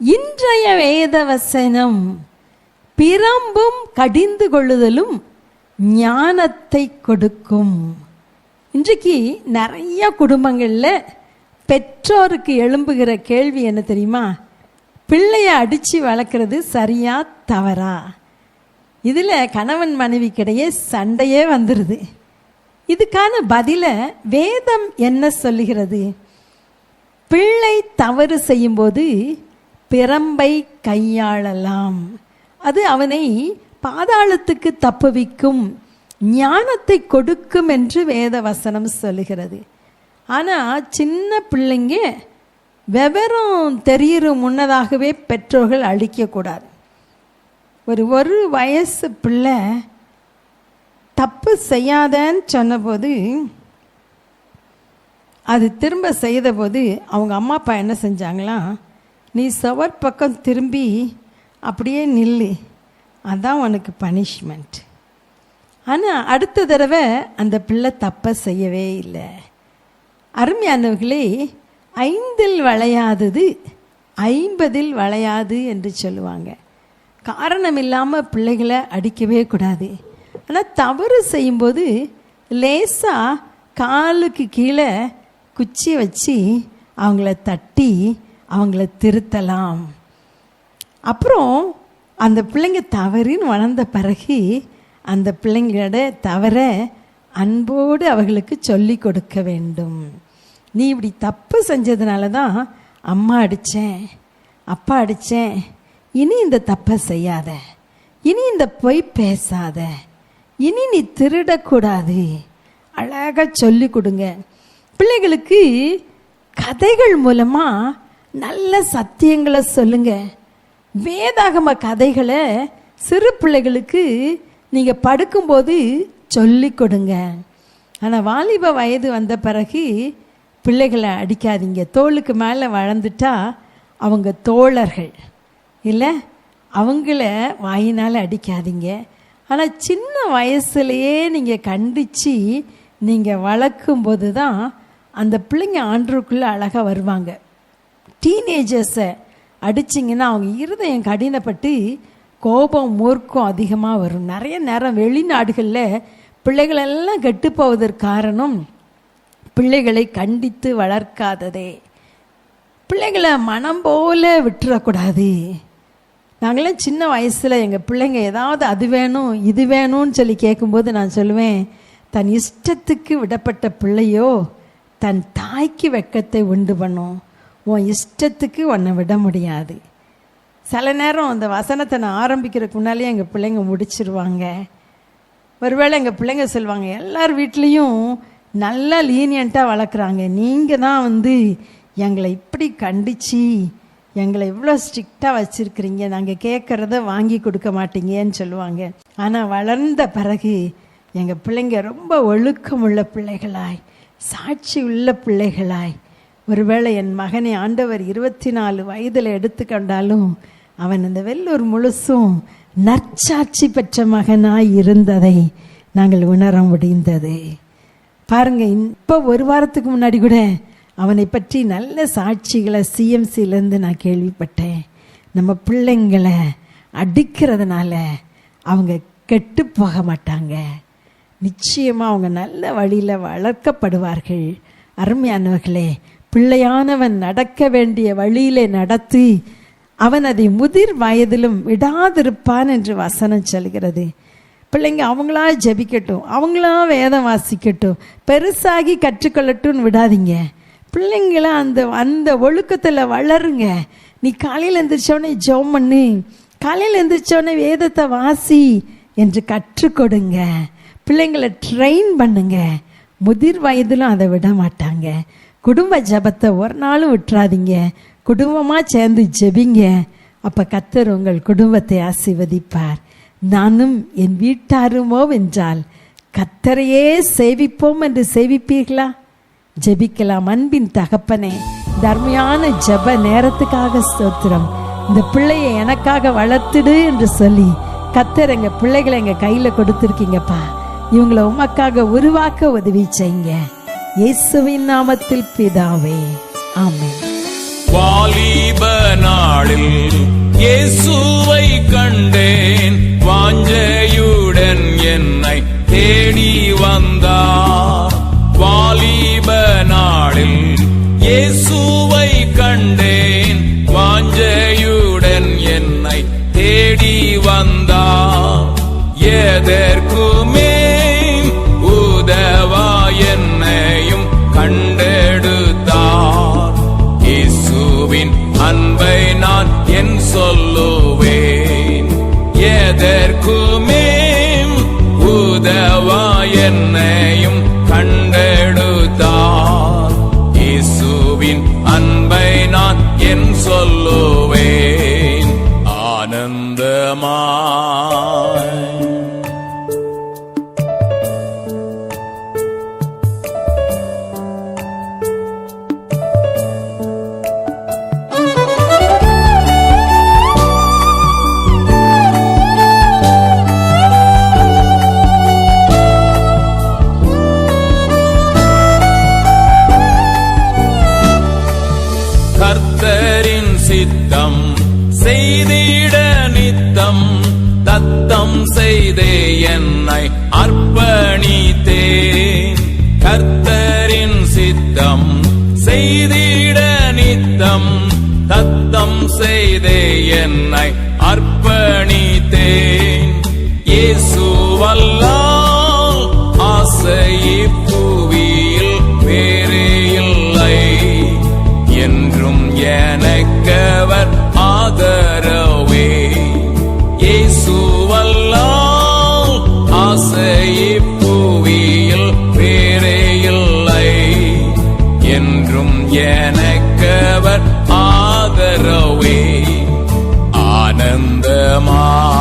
இன்றைய வேத வசனம் பிரம்பும் கடிந்து கொள்ளுதலும் ஞானத்தை கொடுக்கும். இன்றைக்கு நிறைய குடும்பங்களில் பெற்றோருக்கு எழும்புகிற கேள்வி என்ன தெரியுமா? பிள்ளைய அடித்து வளர்க்குறது சரியா தவறா? இதில் கணவன் மனைவிக்கிடையே சண்டையே வந்துடுது இதுக்கான பதிலை வேதம் என்ன சொல்லுகிறது? பிள்ளை தவறு செய்யும்போது பிரம்பை கையாளலாம். அது அவனை பாதாளத்துக்கு தப்புவிக்கும் ஞானத்தை கொடுக்கும் என்று வேத வசனம் சொல்லுகிறது. ஆனால் சின்ன பிள்ளைங்க விவரம் தெரியிற முன்னதாகவே பெற்றோர்கள் அழிக்கக்கூடாது ஒரு ஒரு வயசு பிள்ளை தப்பு செய்யாதன்னு சொன்னபோது அது திரும்ப செய்தபோது அவங்க அம்மா அப்பா என்ன செஞ்சாங்களாம்? நீ சுவர் பக்கம் திரும்பி அப்படியே நில்லு. அதான் உனக்கு பனிஷ்மெண்ட் ஆனால் அடுத்த தடவை அந்த பிள்ளை தப்பை செய்யவே இல்லை. அருமையானவர்களே ஐந்தில் வளையாதது ஐம்பதில் வளையாது என்று சொல்லுவாங்க. காரணம் இல்லாமல் பிள்ளைகளை அடிக்கவே கூடாது. ஆனால் தவறு செய்யும்போது லேசாக காலுக்கு கீழே குச்சி வச்சு அவங்கள தட்டி அவங்கள திருத்தலாம். அப்புறம் அந்த பிள்ளைங்க தவறுன்னு வளர்ந்த பிறகு அந்த பிள்ளைங்களோட தவற அன்போடு அவர்களுக்கு சொல்லி கொடுக்க வேண்டும். நீ இப்படி தப்பு செஞ்சதுனால தான் அம்மா அடித்தேன் அப்பா அடித்தேன் இனி இந்த தப்பை செய்யாத. இனி இந்த பொய் பேசாத. இனி நீ திருடக்கூடாது. அழகாக சொல்லி கொடுங்க. பிள்ளைகளுக்கு கதைகள் மூலமாக நல்ல சத்தியங்களை சொல்லுங்க. வேதாகம கதைகளை சிறு பிள்ளைகளுக்கு நீங்கள் படுக்கும்போது சொல்லி கொடுங்க. ஆனால் வாலிப வயது வந்த பிறகு பிள்ளைகளை அடிக்காதீங்க. தோளுக்கு மேலே வளர்ந்துட்டா அவங்க தோழர்கள். இல்லை அவங்கள வாயினால் அடிக்காதீங்க. ஆனால் சின்ன வயசுலையே நீங்கள் கண்டித்து நீங்கள் வளர்க்கும்போது தான் அந்த பிள்ளைங்க ஆண்டுக்குள்ளே அழகாக வருவாங்க. டீனேஜர்ஸை அடிச்சிங்கன்னா அவங்க இருதயம் கடினப்பட்டு கோபம் மூர்க்கம் அதிகமாக வரும். நிறைய நேரம் வெளிநாடுகளில் பிள்ளைகளெல்லாம் கெட்டு போவதற்கு காரணம் பிள்ளைகளை கண்டித்து வளர்க்காததே. பிள்ளைகளை மனம் போல விட்டுறக்கூடாது. நாங்களாம் சின்ன வயசில் எங்கள் பிள்ளைங்க ஏதாவது அது வேணும் இது வேணும்னு சொல்லி கேட்கும்போது நான் சொல்லுவேன் தன் இஷ்டத்துக்கு விடப்பட்ட பிள்ளையோ தன் தாய்க்கு வெக்கத்தை உண்டு பண்ணும். உன் இஷ்டத்துக்கு உன்னை விட முடியாது. சில நேரம் அந்த வசனத்தை நான் ஆரம்பிக்கிறதுக்கு முன்னாலே எங்கள் பிள்ளைங்க முடிச்சிருவாங்க. ஒருவேளை எங்கள் பிள்ளைங்க சொல்லுவாங்க எல்லார் வீட்லேயும் நல்லா லீனியண்ட்டாக வளர்க்குறாங்க. நீங்கள் தான் வந்து எங்களை இப்படி கண்டிச்சு எங்களை இவ்வளோ ஸ்ட்ரிக்டாக வச்சுருக்கிறீங்க. நாங்கள் கேட்குறத வாங்கி கொடுக்க மாட்டீங்கன்னு சொல்லுவாங்க. ஆனால் வளர்ந்த பிறகு எங்கள் பிள்ளைங்க ரொம்ப ஒழுக்கமுள்ள பிள்ளைகளாய் சாட்சி உள்ள பிள்ளைகளாய் ஒருவேளை என் மகனை ஆண்டவர் இருபத்தி நாலு வயதில் எடுத்துக்கொண்டாலும் அவன் இந்த வெள்ளூர் முழுசும் நற்சாட்சி பெற்ற மகனாய் இருந்ததை நாங்கள் உணர முடிந்தது. பாருங்க இப்போ ஒரு வாரத்துக்கு முன்னாடி கூட அவனை பற்றி நல்ல சாட்சிகளை சிஎம்சிலேருந்து நான் கேள்விப்பட்டேன். நம்ம பிள்ளைங்களை அடிக்கிறதுனால அவங்க கெட்டு போக மாட்டாங்க. நிச்சயமாக அவங்க நல்ல வழியில் வளர்க்கப்படுவார்கள். அருமையானவர்களே பிள்ளையானவன் நடக்க வேண்டிய வழியிலே நடத்தி அவன் அதை முதிர் வயதிலும் விடாதிருப்பான் என்று வசனம் சொல்கிறது. பிள்ளைங்க அவங்களா ஜெபிக்கட்டும் அவங்களா வேதம் வாசிக்கட்டும் பெருசாகி கற்றுக்கொள்ளட்டும்னு விடாதீங்க. பிள்ளைங்கள அந்த அந்த ஒழுக்கத்தில் வளருங்க. நீ காலையில் எந்திரிச்சோடனே ஜெபம் பண்ணு காலையில் எந்திரிச்சோடனே வேதத்தை வாசி என்று கற்றுக் கொடுங்க பிள்ளைங்களை ட்ரெயின் பண்ணுங்க. முதிர் வயதிலும் அதை விட மாட்டாங்க. குடும்ப ஜபத்தை ஒரு நாளும் விட்டுறாதீங்க. குடும்பமாக சேர்ந்து ஜெபிங்க. அப்போ கத்தர் உங்கள் குடும்பத்தை ஆசீர்வதிப்பார். நானும் என் வீட்டாருமோ வென்றால் கத்தரையே சேவிப்போம் என்று சேவிப்பீர்களா? ஜெபிக்கலாம் அன்பின் தகப்பனே. தர்மையான ஜெப நேரத்துக்காக ஸ்தோத்திரம். இந்த பிள்ளையை எனக்காக வளர்த்துடு என்று சொல்லி கத்தர் எங்கள் பிள்ளைகளை எங்கள் கையில் கொடுத்துருக்கீங்கப்பா. இவங்களை உமக்காக உருவாக்க உதவி செய்யுங்க. இயேசுவின் நாமத்தில் பிதாவே ஆமென். வாலிப நாளில் இயேசுவை கண்டேன் வாஞ்சையுடன் என்னை தேடி வந்தார் என்னையும் கண்டெடுத்தார். இயேசுவின் அன்பை நான் என் சொல்ல செய்தே என்னை அர்ப்பணித்தேன் கர்த்தரின் சித்தம் செய்திட நித்தம் தத்தம் செய்தே என்னை அர்ப்பணித்தேன் எனக்கவர் ஆதரவே ஆனந்தமா